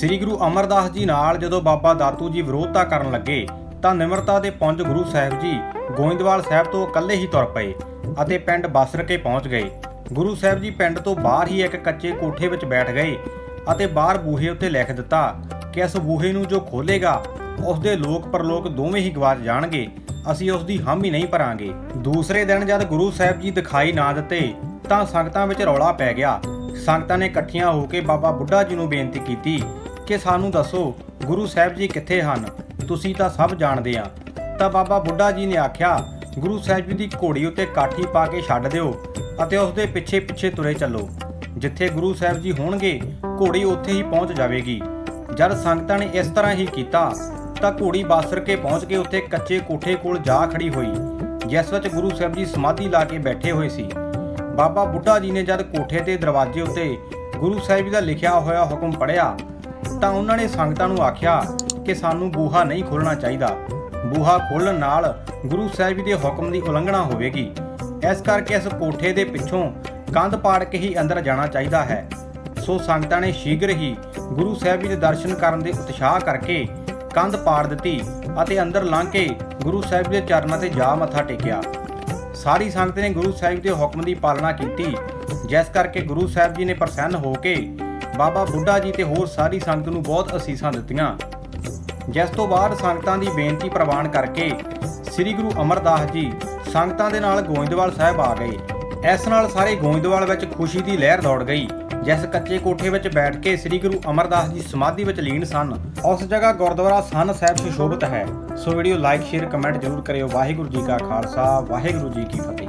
ਸ੍ਰੀ ਗੁਰੂ ਅਮਰਦਾਸ ਜੀ ਨਾਲ ਜਦੋਂ ਬਾਬਾ ਦਾਤੂ ਜੀ ਵਿਰੋਧਤਾ ਕਰਨ ਲੱਗੇ, ਤਾਂ ਨਿਮਰਤਾ ਦੇ ਪੁੰਜ ਗੁਰੂ ਸਾਹਿਬ ਜੀ ਗੋਇੰਦਵਾਲ ਸਾਹਿਬ ਤੋਂ ਇਕੱਲੇ ਹੀ ਤੁਰ ਪਏ ਅਤੇ ਪਿੰਡ ਬਾਸਰ ਪਹੁੰਚ ਗਏ। ਗੁਰੂ ਸਾਹਿਬ ਜੀ ਪਿੰਡ ਤੋਂ ਬਾਹਰ ਹੀ ਇੱਕ ਕੱਚੇ ਕੋਠੇ ਵਿੱਚ ਬੈਠ ਗਏ ਅਤੇ ਬਾਹਰ ਬੂਹੇ ਉੱਤੇ ਲਿਖ ਦਿੱਤਾ ਕਿ ਇਸ ਬੂਹੇ ਨੂੰ ਜੋ ਖੋਲੇਗਾ ਉਸ ਦੇ ਲੋਕ ਪਰਲੋਕ ਦੋਵੇਂ ਹੀ ਗਵਾਚ ਜਾਣਗੇ, ਅਸੀਂ ਉਸ ਦੀ ਹਾਮੀ ਨਹੀਂ ਭਰਾਂਗੇ। ਦੂਸਰੇ ਦਿਨ ਜਦ ਗੁਰੂ ਸਾਹਿਬ ਜੀ ਦਿਖਾਈ ਨਾ ਦਿੱਤੇ, ਤਾਂ ਸੰਗਤਾਂ ਵਿੱਚ ਰੌਲਾ ਪੈ ਗਿਆ। ਸੰਗਤਾਂ ਨੇ ਇਕੱਠੀਆਂ ਹੋ ਕੇ ਬਾਬਾ ਬੁੱਢਾ ਜੀ ਨੂੰ ਬੇਨਤੀ ਕੀਤੀ ਕਿ ਸਾਨੂੰ ਦੱਸੋ, ਗੁਰੂ ਸਾਹਿਬ ਜੀ ਕਿੱਥੇ ਹਨ? ਤੁਸੀਂ ਤਾਂ ਸਭ ਜਾਣਦੇ ਆ। ਤਾਂ ਬਾਬਾ ਬੁੱਢਾ ਜੀ ਨੇ ਆਖਿਆ, ਗੁਰੂ ਸਾਹਿਬ ਜੀ ਦੀ ਘੋੜੀ ਉੱਤੇ ਕਾਠੀ ਪਾ ਕੇ ਛੱਡ ਦਿਓ ਅਤੇ ਉਸ ਦੇ ਪਿੱਛੇ ਪਿੱਛੇ ਤੁਰੇ ਚੱਲੋ। ਜਿੱਥੇ ਗੁਰੂ ਸਾਹਿਬ ਜੀ ਹੋਣਗੇ, ਘੋੜੀ ਉੱਥੇ ਹੀ ਪਹੁੰਚ ਜਾਵੇਗੀ। ਜਦ ਸੰਗਤਾਂ ਨੇ ਇਸ ਤਰ੍ਹਾਂ ਹੀ ਕੀਤਾ, ਤਾਂ ਘੋੜੀ ਬਾਸਰ ਕੇ ਪਹੁੰਚ ਕੇ ਉੱਥੇ ਕੱਚੇ ਕੋਠੇ ਕੋਲ ਜਾ ਖੜੀ ਹੋਈ, ਜਿਸ ਵਿੱਚ ਗੁਰੂ ਸਾਹਿਬ ਜੀ ਸਮਾਧੀ ਲਾ ਕੇ ਬੈਠੇ ਹੋਏ ਸੀ। ਬਾਬਾ ਬੁੱਢਾ ਜੀ ਨੇ ਜਦ ਕੋਠੇ ਦੇ ਦਰਵਾਜ਼ੇ ਉੱਤੇ ਗੁਰੂ ਸਾਹਿਬ ਜੀ ਦਾ ਲਿਖਿਆ ਹੋਇਆ ਹੁਕਮ ਪੜਿਆ ਤਾਂ ਉਹਨਾਂ ਨੇ ਸੰਗਤਾਂ ਨੂੰ ਆਖਿਆ ਕਿ ਸਾਨੂੰ ਬੂਹਾ ਨਹੀਂ ਖੋਲਣਾ ਚਾਹੀਦਾ। ਬੂਹਾ ਖੋਲਣ ਨਾਲ ਗੁਰੂ ਸਾਹਿਬ ਜੀ ਦੇ ਹੁਕਮ ਦੀ ਉਲੰਘਣਾ ਹੋਵੇਗੀ। ਇਸ ਕਰਕੇ ਇਸ ਕੋਠੇ ਦੇ ਪਿੱਛੋਂ ਕੰਧ ਪਾੜ ਕੇ ਹੀ ਅੰਦਰ ਜਾਣਾ ਚਾਹੀਦਾ ਹੈ। ਸੋ ਸੰਗਤਾਂ ਨੇ ਸ਼ੀਘਰ ਹੀ ਗੁਰੂ ਸਾਹਿਬ ਜੀ ਦੇ ਦਰਸ਼ਨ ਕਰਨ ਦੇ ਉਤਸ਼ਾਹ ਕਰਕੇ ਕੰਧ ਪਾੜ ਦਿੱਤੀ ਅਤੇ ਅੰਦਰ ਲੰਘ ਕੇ ਗੁਰੂ ਸਾਹਿਬ ਦੇ ਚਰਨਾਂ ਤੇ ਜਾ ਮੱਥਾ ਟੇਕਿਆ। ਸਾਰੀ ਸੰਗਤ ਨੇ ਗੁਰੂ ਸਾਹਿਬ ਦੇ ਹੁਕਮ ਦੀ ਪਾਲਣਾ ਕੀਤੀ, ਜਿਸ ਕਰਕੇ ਗੁਰੂ ਸਾਹਿਬ ਜੀ ਨੇ ਪ੍ਰਸੰਨ ਹੋ ਕੇ ਬਾਬਾ ਬੁੱਢਾ ਜੀ ਤੇ ਹੋਰ ਸਾਰੀ ਸੰਗਤ ਨੂੰ ਬਹੁਤ ਅਸੀਸਾਂ ਦਿੱਤੀਆਂ। ਜਿਸ ਤੋਂ ਬਾਅਦ ਸੰਗਤਾਂ ਦੀ ਬੇਨਤੀ ਪ੍ਰਵਾਨ ਕਰਕੇ ਸ੍ਰੀ ਗੁਰੂ ਅਮਰਦਾਸ ਜੀ ਸੰਗਤਾਂ ਦੇ ਨਾਲ ਗੋਇੰਦਵਾਲ ਸਾਹਿਬ ਆ ਗਏ। ਇਸ ਨਾਲ ਸਾਰੇ ਗੋਇੰਦਵਾਲ ਵਿੱਚ ਖੁਸ਼ੀ ਦੀ ਲਹਿਰ ਦੌੜ ਗਈ। ਜਿਸ ਕੱਚੇ ਕੋਠੇ ਵਿੱਚ ਬੈਠ ਕੇ ਸ੍ਰੀ ਗੁਰੂ ਅਮਰਦਾਸ ਜੀ ਸਮਾਧੀ ਵਿੱਚ ਲੀਨ ਸਨ, ਉਸ ਜਗ੍ਹਾ ਗੁਰਦੁਆਰਾ ਸਨ ਸਾਹਿਬ ਸੁਸ਼ੋਭਿਤ ਹੈ। So video like, share, comment ਜ਼ਰੂਰ ਕਰਿਓ। ਵਾਹਿਗੁਰੂ ਜੀ ਕਾ ਖਾਲਸਾ, ਵਾਹਿਗੁਰੂ ਜੀ ਕੀ ਫਤਿਹ।